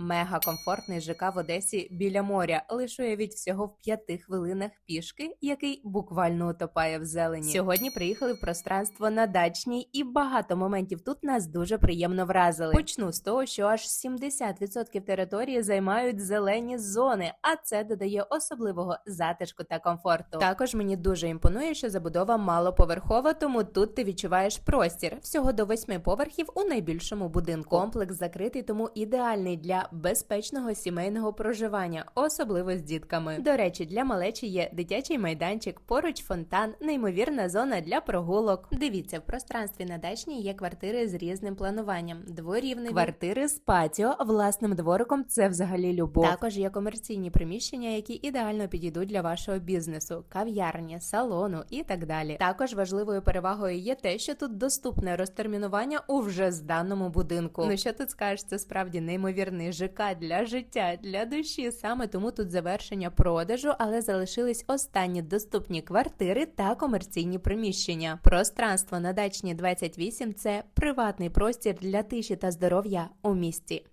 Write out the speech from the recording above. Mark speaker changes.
Speaker 1: Мега комфортний ЖК в Одесі біля моря. Лише уявіть всього в п'яти хвилинах пішки, який буквально утопає в зелені. Сьогодні приїхали в пространство на дачній, і багато моментів тут нас дуже приємно вразили. Почну з того, що аж 70% території займають зелені зони, а це додає особливого затишку та комфорту. Також мені дуже імпонує, що забудова малоповерхова, тому тут ти відчуваєш простір всього до восьми поверхів у найбільшому будинку. Комплекс закритий, тому ідеальний для безпечного сімейного проживання, особливо з дітками. До речі, для малечі є дитячий майданчик, поруч фонтан, неймовірна зона для прогулок. Дивіться, в пространстві на дачній є квартири з різним плануванням, дворівневі, квартири з патіо, власним двориком. Це взагалі любов. Також є комерційні приміщення, які ідеально підійдуть для вашого бізнесу, кав'ярні, салону і так далі. Також важливою перевагою є те, що тут доступне розтермінування у вже зданому будинку. Ну що тут скажеш, це справді неймовірний ЖК для життя, для душі. Саме тому тут завершення продажу, але залишились останні доступні квартири та комерційні приміщення. Пространство на дачні 28 – це приватний простір для тиші та здоров'я у місті.